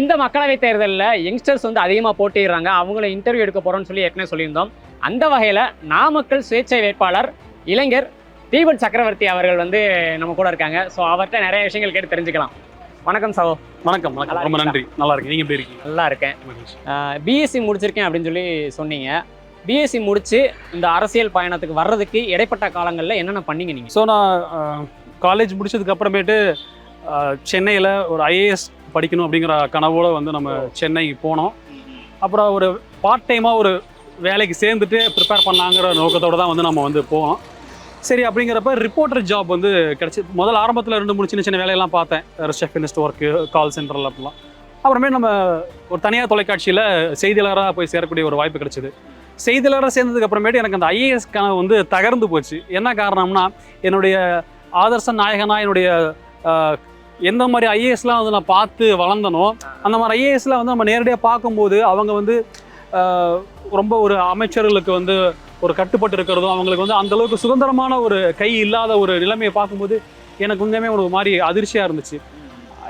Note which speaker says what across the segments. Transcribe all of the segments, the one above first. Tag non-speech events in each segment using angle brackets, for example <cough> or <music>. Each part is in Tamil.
Speaker 1: இந்த மக்களவைத் தேர்தலில் யங்ஸ்டர்ஸ் வந்து அதிகமாக போட்டிடுறாங்க அவங்கள இன்டர்வியூ எடுக்க போகிறோம்னு சொல்லி ஏற்கனவே சொல்லியிருந்தோம். அந்த வகையில் நாமக்கல் சுயேட்சை வேட்பாளர் இளைஞர் தீபன் சக்கரவர்த்தி அவர்கள் வந்து நம்ம கூட இருக்காங்க. ஸோ அவர்கிட்ட நிறைய விஷயங்கள் கேட்டு தெரிஞ்சுக்கலாம். வணக்கம் சகோ.
Speaker 2: வணக்கம் வணக்கம். ரொம்ப நன்றி. நல்லா இருக்கு நீங்க எப்படி இருக்கீங்க?
Speaker 1: நல்லா இருக்கேன். பிஎஸ்சி முடிச்சிருக்கேன் அப்படின்னு சொல்லி சொன்னீங்க. பிஎஸ்சி முடிச்சு இந்த அரசியல் பயணத்துக்கு வர்றதுக்கு இடைப்பட்ட காலங்களில் என்னென்ன பண்ணீங்க நீங்கள்
Speaker 2: ஸோ நான் காலேஜ் முடிச்சதுக்கு அப்புறமேட்டு சென்னையில் ஒரு ஐஏஎஸ் படிக்கணும் அப்படிங்கிற கனவோடு வந்து நம்ம சென்னை போனோம். அப்புறம் ஒரு பார்ட் டைமாக ஒரு வேலைக்கு சேர்ந்துட்டு ப்ரிப்பேர் பண்ணலாங்கிற நோக்கத்தோடு தான் வந்து நம்ம வந்து போனோம். சரி அப்படிங்கிறப்ப ரிப்போர்ட்டர் ஜாப் வந்து கிடச்சி முதல் ஆரம்பத்தில் ரெண்டு மூணு சின்ன சின்ன வேலையெல்லாம் பார்த்தேன். ரிசப்ஷனிஸ்ட் ஒர்க்கு கால் சென்டரில் அப்படிலாம். அப்புறமே நம்ம ஒரு தனியார் தொலைக்காட்சியில் செய்தியாளராக போய் சேரக்கூடிய ஒரு வாய்ப்பு கிடைச்சிது. செய்தியாளராக சேர்ந்ததுக்கு அப்புறமேட்டு எனக்கு அந்த ஐஏஎஸ் கனவு வந்து தகர்ந்து போச்சு. என்ன காரணம்னா என்னுடைய ஆதர்ச நாயகனா என்னுடைய எந்த மாதிரி ஐஏஎஸ்லாம் வந்து நான் பார்த்து வளர்ந்தனோ அந்த மாதிரி ஐஏஎஸ்லாம் வந்து நம்ம நேரடியாக பார்க்கும்போது அவங்க வந்து ரொம்ப ஒரு அமைச்சர்களுக்கு வந்து ஒரு கட்டுப்பட்டு இருக்கிறதும் அவங்களுக்கு வந்து அந்தளவுக்கு சுதந்திரமான ஒரு கை இல்லாத ஒரு நிலைமையை பார்க்கும்போது எனக்கு உண்மையுமே ஒரு மாதிரி அதிர்ச்சியாக இருந்துச்சு.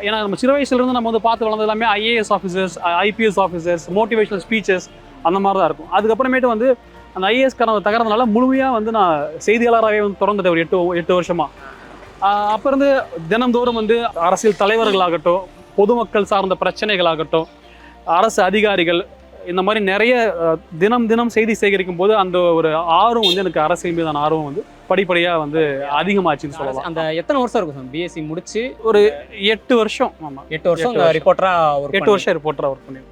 Speaker 2: ஏன்னா நம்ம சிறு வயசுலேருந்து நம்ம வந்து பார்த்து வளர்ந்தது எல்லாமே IAS officers IPS officers motivational speeches அந்த மாதிரி தான் இருக்கும். அதுக்கப்புறமேட்டு வந்து அந்த ஐஏஎஸ் கனவு தகரதுனால முழுமையாக வந்து நான் செய்தியாளராகவே வந்து தொடர்ந்துட்டேன் ஒரு எட்டு எட்டு வருஷமாக அப்ப இருந்து தினந்தோறும் வந்து அரசியல் தலைவர்களாகட்டும் பொதுமக்கள் சார்ந்த பிரச்சனைகளாகட்டும் அரசு அதிகாரிகள் இந்த மாதிரி நிறைய தினம் தினம் செய்தி சேகரிக்கும் போது அந்த ஒரு ஆர்வம் வந்து எனக்கு அரசியல் மீதான ஆர்வம் வந்து படிப்படியாக வந்து அதிகமாச்சுன்னு சொல்லலாம்.
Speaker 1: அந்த எத்தனை வருஷம் இருக்கும் சார் பிஎஸ்சி முடிச்சு?
Speaker 2: ஒரு எட்டு வருஷம் ஆமாம்
Speaker 1: எட்டு வருஷம். ரிப்போர்ட்டராக ஒரு
Speaker 2: எட்டு வருஷம் ரிப்போர்ட்டராக ஒர்க் பண்ணி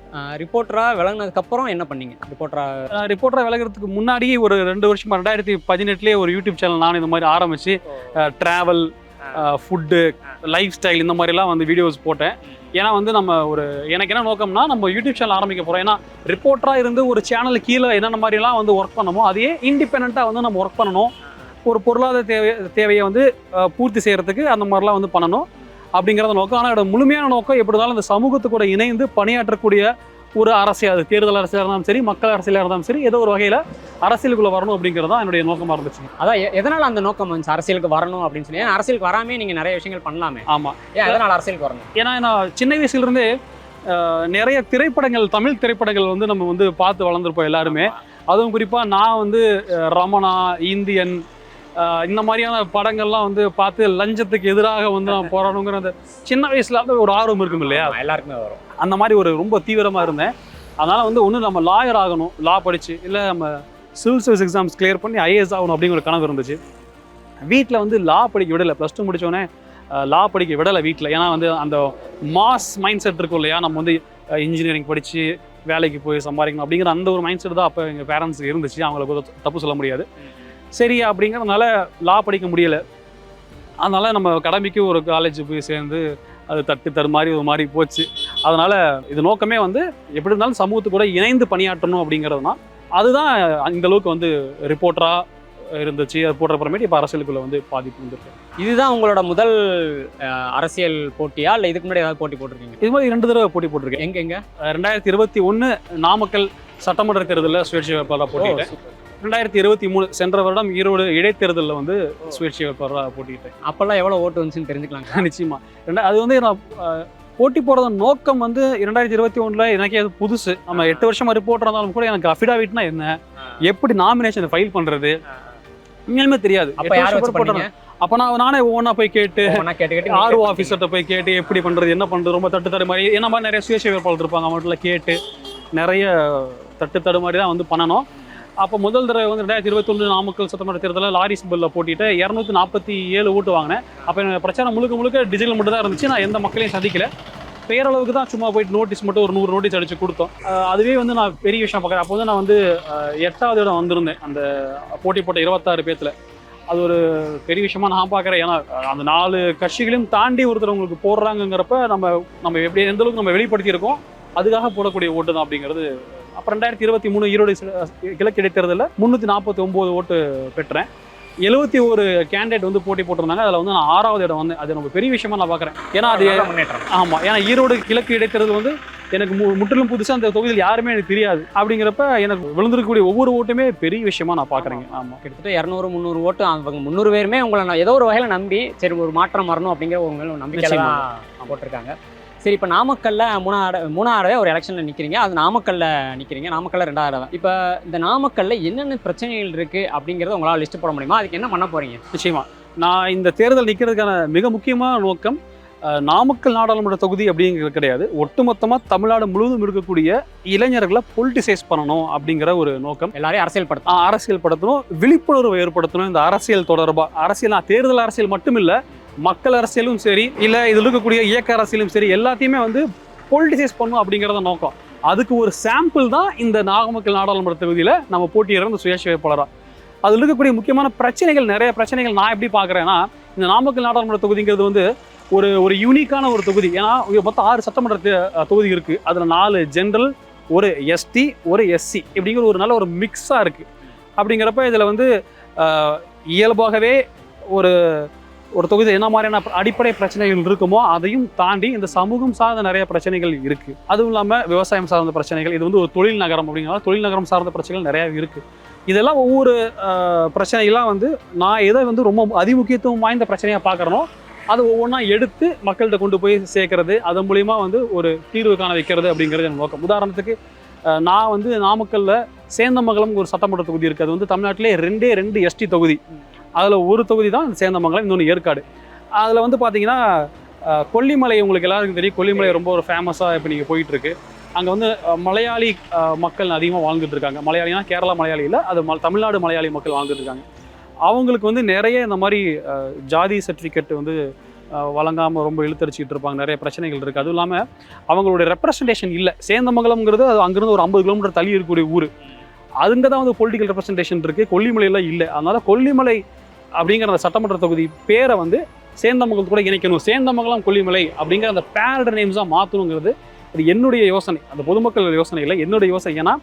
Speaker 1: ரிப்போர்ட்டராக விளங்கினதுக்கு அப்புறம் என்ன பண்ணீங்க? ரிப்போர்ட்டராக
Speaker 2: ரிப்போர்ட்டராக விலகிறதுக்கு முன்னாடி ஒரு ரெண்டு வருஷமா ரெண்டாயிரத்தி பதினெட்டுலேயே ஒரு யூடியூப் சேனல் நான் இந்த மாதிரி ஆரம்பிச்சு ட்ராவல் ஃபுட்டு லைஃப் ஸ்டைல் இந்த மாதிரிலாம் வந்து வீடியோஸ் போட்டேன். ஏன்னா வந்து நம்ம ஒரு எனக்கு என்ன நோக்கம்னா நம்ம யூடியூப் சேனல் ஆரம்பிக்க போகிறோம் ஏன்னா ரிப்போர்ட்டராக இருந்து ஒரு சேனல் கீழே என்னென்ன மாதிரிலாம் வந்து ஒர்க் பண்ணமோ அதையே இண்டிபெண்ட்டாக வந்து நம்ம ஒர்க் பண்ணணும். ஒரு பொருளாதார தேவை தேவையை வந்து பூர்த்தி செய்கிறதுக்கு அந்த மாதிரிலாம் வந்து பண்ணணும் அப்படிங்கிறத நோக்கம். ஆனால் என்னோட முழுமையான நோக்கம் எப்படி இருந்தாலும் இந்த சமூகத்து கூட இணைந்து பணியாற்றக்கூடிய ஒரு அரசியல் அது தேர்தல் அரசியலாக இருந்தாலும் சரி மக்கள் அரசியலாக இருந்தாலும் சரி ஏதோ ஒரு வகையில் அரசியலுக்குள்ள வரணும் அப்படிங்கிறது தான் என்னுடைய நோக்கமாக இருந்துச்சு.
Speaker 1: அதான் எதனால அந்த நோக்கம் வந்துச்சு? அரசியலுக்கு வரணும் அப்படின்னு சொல்லி. ஏன்னா அரசியலுக்கு வராமே நீங்க நிறைய விஷயங்கள் பண்ணலாமே.
Speaker 2: ஆமாம்
Speaker 1: ஏன் எதனால அரசியலுக்கு வரணும்?
Speaker 2: ஏன்னா நான் சின்ன வயசுலேருந்தே நிறைய திரைப்படங்கள் தமிழ் திரைப்படங்கள் வந்து நம்ம வந்து பார்த்து வளர்ந்துருப்போம் எல்லாருமே. அதுவும் குறிப்பாக நான் வந்து ரமணா இந்தியன் இந்த மாதிரியான படங்கள்லாம் வந்து பார்த்து லஞ்சத்துக்கு எதிராக வந்து நான் போராடணுங்கிற அந்த சின்ன வயசுல வந்து ஒரு ஆர்வம் இருக்கும் இல்லையா?
Speaker 1: எல்லாருக்குமே வரும்.
Speaker 2: அந்த மாதிரி ஒரு ரொம்ப தீவிரமாக இருந்தேன். அதனால் வந்து ஒன்று நம்ம லாயர் ஆகணும் லா படித்து இல்லை நம்ம சிவில் சர்வீஸ் எக்ஸாம்ஸ் கிளியர் பண்ணி ஐஏஎஸ் ஆகணும் அப்படிங்கிற ஒரு கனவு இருந்துச்சு. வீட்டில் வந்து லா படிக்க விடலை. ப்ளஸ் டூ முடித்தோடனே லா படிக்க விடலை வீட்டில் ஏன்னா வந்து அந்த மாஸ் மைண்ட் செட் இருக்கும் இல்லையா? நம்ம வந்து இன்ஜினியரிங் படித்து வேலைக்கு போய் சம்பாதிக்கணும் அப்படிங்கிற அந்த ஒரு மைண்ட் செட் தான் அப்போ எங்கள் பேரண்ட்ஸுக்கு இருந்துச்சு. அவங்களுக்கு தப்பு சொல்ல முடியாது. சரி அப்படிங்கிறதுனால லா படிக்க முடியல. அதனால நம்ம கடமைக்கு ஒரு காலேஜ் போய் சேர்ந்து அது தட்டு தரு மாதிரி ஒரு மாதிரி போச்சு. அதனால இது நோக்கமே வந்து எப்படி இருந்தாலும் சமூகத்து கூட இணைந்து பணியாற்றணும் அப்படிங்கிறதுனா அதுதான் இந்த அளவுக்கு வந்து ரிப்போர்ட்டரா இருந்துச்சு. அது போடுற அப்புறமேட்டு இப்போ அரசியலுக்குள்ள வந்து பாதிப்பு வந்திருக்கு.
Speaker 1: இதுதான் உங்களோட முதல் அரசியல் போட்டியா? இல்ல இதுக்கு முன்னாடி ஏதாவது போட்டி போட்டிருக்கீங்க
Speaker 2: இது மாதிரி ரெண்டு தடவை போட்டி போட்டிருக்கேன்.
Speaker 1: எங்க எங்க?
Speaker 2: ரெண்டாயிரத்தி இருபத்தி ஒன்று நாமக்கல் சட்டமன்ற தேர்தலில் சுயேட்சை வேட்பாளராக போட்டிட்டேன் ரெண்டாயிரத்தி இருபத்தி மூணு சென்ற வருடம் ஈரோடு இடைத்தேர்தலில் வந்து சுயேட்சை வேட்பாளராக போட்டிட்டேன்
Speaker 1: அப்பெல்லாம் எவ்வளவு ஓட்டு வந்துச்சுன்னு தெரிஞ்சுக்கலாம் <laughs>
Speaker 2: நிச்சயமா. ரெண்டா அது வந்து நான் போட்டி போடுறதன் நோக்கம் வந்து இரண்டாயிரத்தி இருபத்தி ஒன்றில் எனக்கே அது புதுசு. நம்ம எட்டு வருஷமா ரிப்போர்ட் இருந்தாலும் கூட எனக்கு அஃபிடாவிட்னா என்ன? எப்படி நாமினேஷன் ஃபைல் பண்றது? உண்மையாலுமே தெரியாது.
Speaker 1: அப்ப
Speaker 2: நான் நானே ஒவ்வொன்றா போய் கேட்டு ஆர்ஓ ஆஃபீஸர்கிட்ட போய் கேட்டு எப்படி பண்றது என்ன பண்றது ரொம்ப தட்டு தடு மாதிரி என்ன மாதிரி நிறைய சுயேட்சை வேட்பாளர் இருப்பாங்க அவங்கள்ட்ட கேட்டு நிறைய தட்டு தடு மாதிரி தான் வந்து பண்ணணும். அப்போ முதல் தடவை வந்து ரெண்டாயிரத்தி இருபத்தொன்று நாமக்கல் சட்டமன்ற தேர்தலில் லாரி சிம்பிளில் போட்டிட்டு இரநூத்தி நாற்பத்தி ஏழு ஓட்டு வாங்கினேன். அப்போ எனக்கு பிரச்சனை முழுக்க முழுக்க டிஜிட்டல் மட்டும் தான் இருந்துச்சு. நான் எந்த மக்களையும் சந்திக்கல. பேரளவுக்கு தான் சும்மா போயிட்டு நோட்டீஸ் மட்டும் ஒரு நூறு நோட்டீஸ் அடிச்சு கொடுத்தோம். அதுவே வந்து நான் பெரிய விஷயம் பார்க்குறேன். அப்போ வந்து நான் வந்து எட்டாவது இடம் வந்திருந்தேன். அந்த போட்டி போட்ட இருபத்தாறு பேத்துல. அது ஒரு பெரிய விஷயமா நான் பார்க்குறேன். ஏன்னா அந்த நாலு கட்சிகளையும் தாண்டி ஒருத்தர் உங்களுக்கு போடுறாங்கங்கிறப்ப நம்ம நம்ம எப்படி எந்த அளவுக்கு நம்ம வெளிப்படுத்தியிருக்கோம் அதுக்காக போடக்கூடிய ஓட்டு தான் அப்படிங்கிறது அப்போ ரெண்டாயிரத்தி இருபத்தி மூணு ஈரோடு கிழக்கு இடைத்தேர்தலில் முந்நூற்றி நாற்பத்தி ஒம்பது ஓட்டு பெற்றேன். எழுபத்தி ஒரு கேண்டிடேட் வந்து போட்டி போட்டிருந்தாங்க. அதில் வந்து நான் ஆறாவது இடம் வந்து அது நம்ம பெரிய விஷயமா நான் பார்க்குறேன். ஏன்னா அது
Speaker 1: முன்னேற்றம்.
Speaker 2: ஆமாம் ஏன்னா ஈரோடு கிழக்கு இடைத்தேர்தல் வந்து எனக்கு மு- முற்றிலும் புதுசாக அந்த தொகுதியில் யாருமே எனக்கு தெரியாது. அப்படிங்கிறப்ப எனக்கு விழுந்திருக்கக்கூடிய ஒவ்வொரு ஓட்டுமே பெரிய விஷயமா நான் பார்க்குறேங்க. ஆமாம்
Speaker 1: கிட்டத்தட்ட இரநூறு முந்நூறு ஓட்டு அவங்க முந்நூறு பேருமே உங்களை நான் ஏதோ ஒரு வகையில் நம்பி சரி ஒரு மாற்றம் வரணும் அப்படிங்கிற உங்க மேல ஒரு நம்பிக்கை போட்டிருக்காங்க. சரி இப்போ நாமக்கல்ல மூணாவது மூணாவது ஒரு எலெக்ஷனில் நிற்கிறீங்க அது நாமக்கல்ல நிற்கிறீங்க நாமக்கல்ல ரெண்டாவது இடம். இப்போ இந்த நாமக்கல்ல என்னென்ன பிரச்சனைகள் இருக்குது அப்படிங்கிறத உங்களால் லிஸ்ட் போட முடியுமா? அதுக்கு என்ன பண்ண போகிறீங்க
Speaker 2: நிச்சயமா. நான் இந்த தேர்தல் நிற்கிறதுக்கான மிக முக்கியமான நோக்கம் நாமக்கல் நாடாளுமன்ற தொகுதி அப்படிங்கிறது கிடையாது. ஒட்டுமொத்தமாக தமிழ்நாடு முழுவதும் இருக்கக்கூடிய இளைஞர்களை பொலிட்டிசைஸ் பண்ணணும் அப்படிங்கிற ஒரு நோக்கம்.
Speaker 1: எல்லாரையும் அரசியல் படுத்த
Speaker 2: அரசியல் படுத்தணும் விழிப்புணர்வு ஏற்படுத்தணும். இந்த அரசியல் தொடர்பாக அரசியல் நான் தேர்தல் அரசியல் மட்டும் இல்லை மக்கள் அரசியலும் சரி இல்லை இதில் இருக்கக்கூடிய இயக்க அரசியலும் சரி எல்லாத்தையுமே வந்து பொலிட்டிசைஸ் பண்ணணும் அப்படிங்கிறத நோக்கம். அதுக்கு ஒரு சாம்பிள் தான் இந்த நாகமக்கல் நாடாளுமன்ற தொகுதியில் நம்ம போட்டியிடுற இந்த சுயேட்சை வேட்பாளராக அதில் இருக்கக்கூடிய முக்கியமான பிரச்சனைகள் நிறைய பிரச்சனைகள் நான் எப்படி பார்க்குறேன்னா இந்த நாமக்கல் நாடாளுமன்ற தொகுதிங்கிறது வந்து ஒரு ஒரு யூனிக்கான ஒரு தொகுதி. ஏன்னா மொத்தம் ஆறு சட்டமன்ற தொகுதி இருக்குது அதில் நாலு ஜென்ரல் ஒரு எஸ்டி ஒரு எஸ்சி இப்படிங்கிற ஒரு நல்ல ஒரு மிக்ஸாக இருக்குது அப்படிங்கிறப்ப இதில் வந்து இயல்பாகவே ஒரு ஒரு தொகுதி என்ன மாதிரியான அடிப்படை பிரச்சனைகள் இருக்குமோ அதையும் தாண்டி இந்த சமூகம் சார்ந்த நிறைய பிரச்சனைகள் இருக்குது அதுவும் இல்லாமல் விவசாயம் சார்ந்த பிரச்சனைகள் இது வந்து ஒரு தொழில் நகரம் அப்படிங்கிறனால தொழில் நகரம் சார்ந்த பிரச்சனைகள் நிறைய இருக்குது இதெல்லாம் ஒவ்வொரு பிரச்சனைகளாக பிரச்சனைகள்லாம் வந்து நான் எதை வந்து ரொம்ப அதிமுக்கியத்துவம் வாய்ந்த பிரச்சனையாக பார்க்குறனோ அதை ஒவ்வொன்றா எடுத்து மக்கள்கிட்ட கொண்டு போய் சேர்க்கறது அதன் மூலயமா வந்து ஒரு தீர்வு காண வைக்கிறது அப்படிங்கிறது என் நோக்கம். உதாரணத்துக்கு நான் வந்து நாமக்கல்ல சேந்தமங்கலம் ஒரு சட்டமன்ற தொகுதி இருக்குது அது வந்து தமிழ்நாட்டிலே ரெண்டே ரெண்டு எஸ்டி தொகுதி. அதில் ஒரு தொகுதி தான் சேந்தமங்கலம் இன்னொன்று ஏற்காடு. அதில் வந்து பார்த்தீங்கன்னா கொல்லிமலை உங்களுக்கு எல்லாருக்கும் தெரியும். கொல்லிமலை ரொம்ப ஒரு ஃபேமஸாக இப்போ நீங்கள் போயிட்டு இருக்கு அங்கே வந்து மலையாளி மக்கள் அதிகமாக வாழ்ந்துட்டு இருக்காங்க. மலையாளினா கேரளா மலையாளி இல்லை அது ம- தமிழ்நாடு மலையாளி மக்கள் வாழ்ந்துட்டு இருக்காங்க. அவங்களுக்கு வந்து நிறைய இந்த மாதிரி ஜாதி சர்டிஃபிகேட் வந்து வழங்காமல் ரொம்ப இழுத்தடிச்சிட்டு இருப்பாங்க. நிறைய பிரச்சனைகள் இருக்குது அதுவும் இல்லாமல் அவங்களுடைய ரெப்ரசன்டேஷன் இல்லை. சேந்தமங்கலம்ங்கிறது அது அங்கேருந்து ஒரு ஐம்பது கிலோமீட்டர் தள்ளி இருக்கக்கூடிய ஊர். அதுங்க தான் வந்து பொலிட்டிக்கல் ரெப்ரசன்டேஷன் இருக்குது கொல்லிமலையில் இல்லை. அதனால கொல்லிமலை அப்படிங்கிற அந்த சட்டமன்ற தொகுதி பேரை வந்து சேந்தமங்கலம் கூட இணைக்கணும். சேந்தமங்கலம் கொல்லிமலை அப்படிங்கிற அந்த பேரட் நேம்ஸாக மாற்றணுங்கிறது அது என்னுடைய யோசனை. அந்த பொதுமக்கள் யோசனை இல்லை என்னுடைய யோசனை. ஏன்னா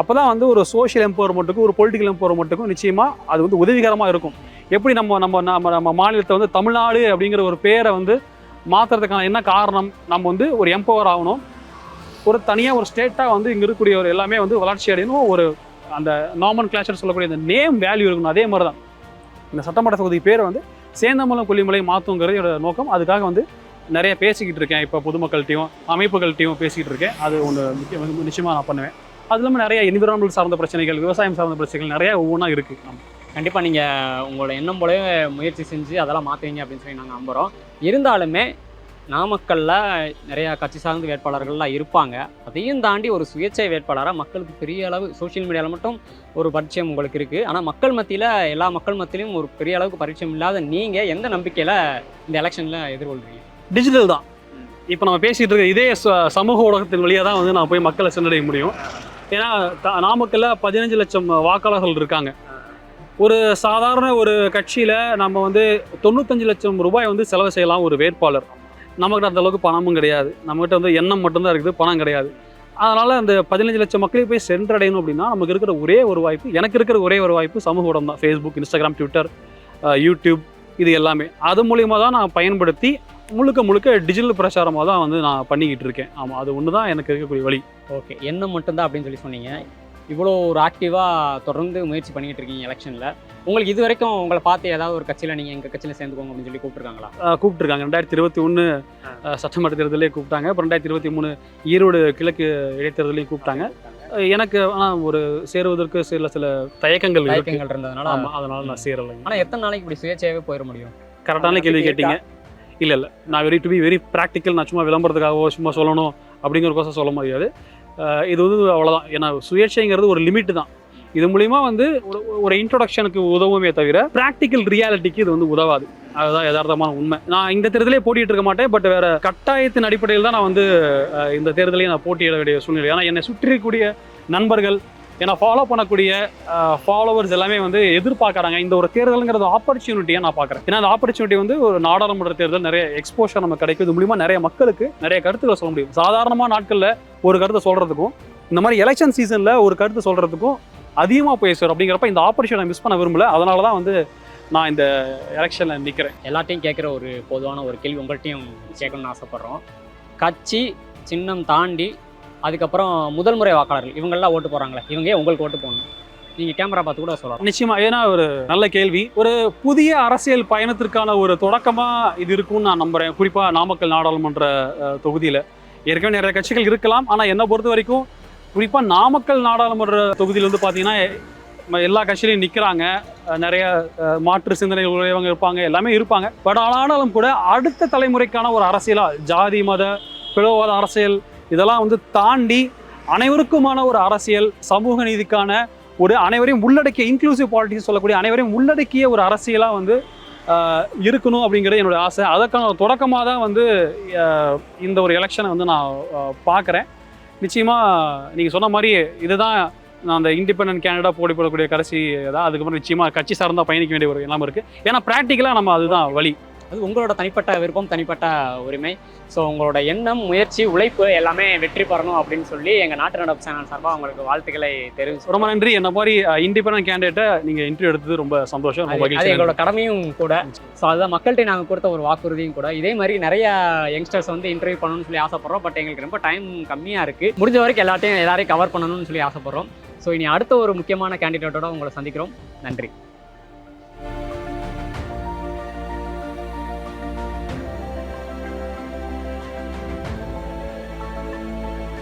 Speaker 2: அப்போ தான் வந்து ஒரு சோஷியல் எம்பவர்மெண்ட்டுக்கும் ஒரு பொலிட்டிக்கல் எம்பவர்மெண்ட்டுக்கும் நிச்சயமாக அது வந்து உதவிகரமாக இருக்கும். எப்படி நம்ம நம்ம நம்ம நம்ம மாநிலத்தை வந்து தமிழ்நாடு அப்படிங்கிற ஒரு பேரை வந்து மாற்றுறதுக்கான என்ன காரணம்? நம்ம வந்து ஒரு எம்பவர் ஆகணும். ஒரு தனியாக ஒரு ஸ்டேட்டாக வந்து இங்கே இருக்கக்கூடிய ஒரு எல்லாமே வந்து வளர்ச்சி அடையணும். ஒரு அந்த நார்மன் கிளாஷர் சொல்லக்கூடிய அந்த நேம் வேல்யூ இருக்கணும். அதே மாதிரி தான் இந்த சட்டமன்ற தொகுதி பேர் வந்து சேந்தமலம் கொல்லிமலை மாற்றுங்கிறது என்னோட நோக்கம். அதுக்காக வந்து நிறைய பேசிக்கிட்டு இருக்கேன். இப்போ பொதுமக்கள்கிட்டையும் அமைப்புகள்கிட்டையும் பேசிக்கிட்டு இருக்கேன். அது ஒன்று முக்கிய நிச்சயமாக நான் பண்ணுவேன். அது இல்லாமல் நிறைய என்விரான்மெண்ட் சார்ந்த பிரச்சனைகள் விவசாயம் சார்ந்த பிரச்சனைகள் நிறைய ஒவ்வொன்றா இருக்குது
Speaker 1: கண்டிப்பாக நீங்கள் உங்களோட எண்ணம் போலவே முயற்சி செஞ்சு அதெல்லாம் மாற்றுவீங்க அப்படின்னு சொல்லி நாங்கள் நம்புகிறோம் இருந்தாலுமே நாமக்கல்ல நிறையா கட்சி சார்ந்த வேட்பாளர்கள்லாம் இருப்பாங்க. அதையும் தாண்டி ஒரு சுயேட்சை வேட்பாளராக மக்களுக்கு பெரிய அளவு சோஷியல் மீடியாவில் மட்டும் ஒரு பரிச்சயம் உங்களுக்கு இருக்குது ஆனால் மக்கள் மத்தியில் எல்லா மக்கள் மத்தியிலும் ஒரு பெரிய அளவுக்கு பரிச்சயம் இல்லாத நீங்கள் எந்த நம்பிக்கையில் இந்த எலெக்ஷனில் எதிர்கொள்றீங்க?
Speaker 2: டிஜிட்டல் தான். இப்போ நம்ம பேசிகிட்டு இருக்க இதே சமூக ஊடகத்தின் வழியாக தான் வந்து நான் போய் மக்களை சென்றடைய முடியும். ஏன்னா த- நாமக்கல்ல பதினஞ்சு லட்சம் வாக்காளர்கள் இருக்காங்க. ஒரு சாதாரண ஒரு கட்சியில் நம்ம வந்து தொண்ணூத்தஞ்சு லட்சம் ரூபாய் வந்து செலவு செய்யலாம் ஒரு வேட்பாளர். நம்மகிட்ட அந்த அளவுக்கு பணமும் கிடையாது. நம்மகிட்ட வந்து எண்ணம் மட்டும்தான் இருக்குது பணம் கிடையாது. அதனால் அந்த பதினஞ்சு லட்சம் மக்களையும் போய் சென்றடையணும் அப்படின்னா நமக்கு இருக்கிற ஒரே ஒரு வாய்ப்பு எனக்கு இருக்கிற ஒரே ஒரு வாய்ப்பு சமூக ஊடகம் தான் ஃபேஸ்புக் இன்ஸ்டாகிராம் ட்விட்டர் யூடியூப் இது எல்லாமே. அது மூலியமாக தான் நான் பயன்படுத்தி முழுக்க முழுக்க டிஜிட்டல் பிரச்சாரமாக தான் வந்து நான் பண்ணிக்கிட்டு இருக்கேன். ஆமாம் அது ஒன்று தான் எனக்கு இருக்கக்கூடிய வழி.
Speaker 1: ஓகே எண்ணம் மட்டும்தான் அப்படின்னு சொல்லி சொன்னீங்க. இவ்வளோ ஒரு ஆக்டிவாக தொடர்ந்து முயற்சி பண்ணிக்கிட்டு இருக்கீங்க எலெக்ஷனில் உங்களுக்கு இது வரைக்கும் உங்களை பார்த்து ஏதாவது ஒரு கட்சியில் நீங்கள் எங்கள் கட்சியில் சேர்ந்துக்கோங்க அப்படின்னு சொல்லி கூப்பிட்டுருக்காங்களா?
Speaker 2: கூப்பிட்டுருக்காங்க. ரெண்டாயிரத்தி இருபத்தி ஒன்று சட்டமன்ற தேர்தலே கூப்பிட்டாங்க. அப்புறம் ரெண்டாயிரத்தி இருபத்தி மூணு ஈரோடு கிழக்கு இடைத்தேர்தலையும் கூப்பிட்டாங்க. எனக்கு ஆனால் ஒரு சேருவதற்கு சில சில தயக்கங்கள்
Speaker 1: தயக்கங்கள் இருந்ததுனால
Speaker 2: ஆமாம் அதனால நான் சேரலைங்க.
Speaker 1: ஆனால் எத்தனை நாளைக்கு இப்படி சுயேட்சையாகவே போயிட முடியும்?
Speaker 2: கரெக்டான கேள்வி கேட்டீங்க. இல்லை இல்லை. நான் very to be very practical நான் சும்மா விளம்பரத்துக்காகவோ சும்மா சொல்லணும் அப்படிங்கிறக்கோசம் சொல்ல முடியாது. இது வந்து அவ்வளோதான் ஏன்னா சுயேட்சைங்கிறது ஒரு லிமிட்டு தான். இது மூலிமா வந்து ஒரு ஒரு இன்ட்ரொடக்ஷனுக்கு உதவுமே தவிர ப்ராக்டிக்கல் ரியாலிட்டிக்கு இது வந்து உதவாது. அதுதான் யதார்த்தமான உண்மை. நான் இந்த தேர்தலே போட்டிட்டு இருக்க மாட்டேன் பட் வேற கட்டாயத்தின் அடிப்படையில் தான் நான் வந்து இந்த தேர்தலையும் நான் போட்டியிட வேண்டிய சூழ்நிலை. ஏன்னா என்னை சுற்றி இருக்கக்கூடிய நண்பர்கள் என்னை ஃபாலோ பண்ணக்கூடிய ஃபாலோவர்ஸ் எல்லாமே வந்து எதிர்பார்க்குறாங்க இந்த ஒரு தேர்தலுங்கிறது ஆப்பர்ச்சுனிட்டியாக நான் பார்க்குறேன். ஏன்னா அந்த ஆப்பர்ச்சுனிட்டி வந்து ஒரு நாடாளுமன்ற தேர்தல் நிறைய எக்ஸ்போஷர் நமக்கு கிடைக்கும். இது மூலிமா நிறைய மக்களுக்கு நிறைய கருத்துக்களை சொல்ல முடியும். சாதாரணமாக நாட்களில் ஒரு கருத்தை சொல்கிறதுக்கும் இந்த மாதிரி எலெக்ஷன் சீசனில் ஒரு கருத்து சொல்கிறதுக்கும் அதிகமாக போய் சேரும். அப்படிங்கிறப்ப இந்த ஆப்பர்ச்சுனிட்டி மிஸ் பண்ண விரும்பல. அதனால தான் வந்து நான் இந்த எலெக்ஷனில் நிற்கிறேன்
Speaker 1: எல்லாத்தையும் கேட்குற ஒரு பொதுவான ஒரு கேள்வி உங்கள்கிட்டையும் கேட்கணும்னு ஆசைப்பட்றோம். கட்சி சின்னம் தாண்டி அதுக்கப்புறம் முதல் முறை வாக்காளர்கள் இவங்கெல்லாம் ஓட்டு போகிறாங்களே இவங்க உங்களுக்கு ஓட்டு போடணும்? நீங்கள் கேமரா பார்த்து கூட சொல்லலாம்.
Speaker 2: நிச்சயமா ஏன்னா ஒரு நல்ல கேள்வி. ஒரு புதிய அரசியல் பயணத்திற்கான ஒரு தொடக்கமா இது இருக்கும்னு நான் நம்புறேன். குறிப்பா நாமக்கல் நாடாளுமன்ற தொகுதியில. ஏற்கனவே நிறைய கட்சிகள் இருக்கலாம் ஆனால் என்னை பொறுத்த வரைக்கும் குறிப்பாக நாமக்கல் நாடாளுமன்ற தொகுதியில் வந்து பார்த்தீங்கன்னா எல்லா கட்சியிலையும் நிற்கிறாங்க நிறைய மாற்று சிந்தனை உடையவங்க இருப்பாங்க எல்லாமே இருப்பாங்க. பட் ஆனாலும் கூட அடுத்த தலைமுறைக்கான ஒரு அரசியலாக ஜாதி மத பிளவாத அரசியல் இதெல்லாம் வந்து தாண்டி அனைவருக்குமான ஒரு அரசியல் சமூக நீதிக்கான ஒரு அனைவரையும் உள்ளடக்கிய இன்க்ளூசிவ் பாலிட்டிக்ஸ் சொல்லக்கூடிய அனைவரையும் உள்ளடக்கிய ஒரு அரசியலாக வந்து இருக்கணும் அப்படிங்கிறது என்னோட ஆசை. அதற்கான ஒரு தொடக்கமாக தான் வந்து இந்த ஒரு எலெக்ஷனை வந்து நான் பார்க்குறேன். நிச்சயமாக நீங்கள் சொன்ன மாதிரி இதுதான் நான் அந்த இண்டிபெண்ட் கேனடா போட்டி போடக்கூடிய கடைசி தான் அதுக்கப்புறம் நிச்சயமாக கட்சி சார்ந்தால் பயணிக்க வேண்டிய ஒரு எல்லாமே இருக்குது ஏன்னா ப்ராக்டிக்கலாக நம்ம அதுதான் வழி.
Speaker 1: அது உங்களோட தனிப்பட்ட விருப்பம் தனிப்பட்ட உரிமை. ஸோ உங்களோட எண்ணம் முயற்சி உழைப்பு எல்லாமே வெற்றி பெறணும் அப்படின்னு சொல்லி எங்கள் நாட்டு நடப்பு சேனல் சார்பாக உங்களுக்கு வாழ்த்துக்களை தெரிவிச்சு
Speaker 2: ரொம்ப நன்றி. என்ன மாதிரி இண்டிபெண்டன்ட் கேண்டிடேட்டை நீங்கள் இன்டர்வியூ எடுத்தது ரொம்ப சந்தோஷம்
Speaker 1: அது- எங்களோட கடமையும் கூட. ஸோ அதுதான் மக்கள்கிட்ட நாங்கள் கொடுத்த ஒரு வாக்குறுதியும் கூட. இதே மாதிரி நிறைய யங்ஸ்டர்ஸ் வந்து இன்டர்வியூ பண்ணணும்னு சொல்லி ஆசைப்படுறோம். பட் எங்களுக்கு ரொம்ப டைம் கம்மியாக இருக்குது முடிஞ்ச வரைக்கும் எல்லாத்தையும் எல்லாரையும் கவர் பண்ணணும்னு சொல்லி ஆசைப்படுறோம். ஸோ இனி அடுத்த ஒரு முக்கியமான கேண்டிடேட்டோட உங்களை சந்திக்கிறோம். நன்றி.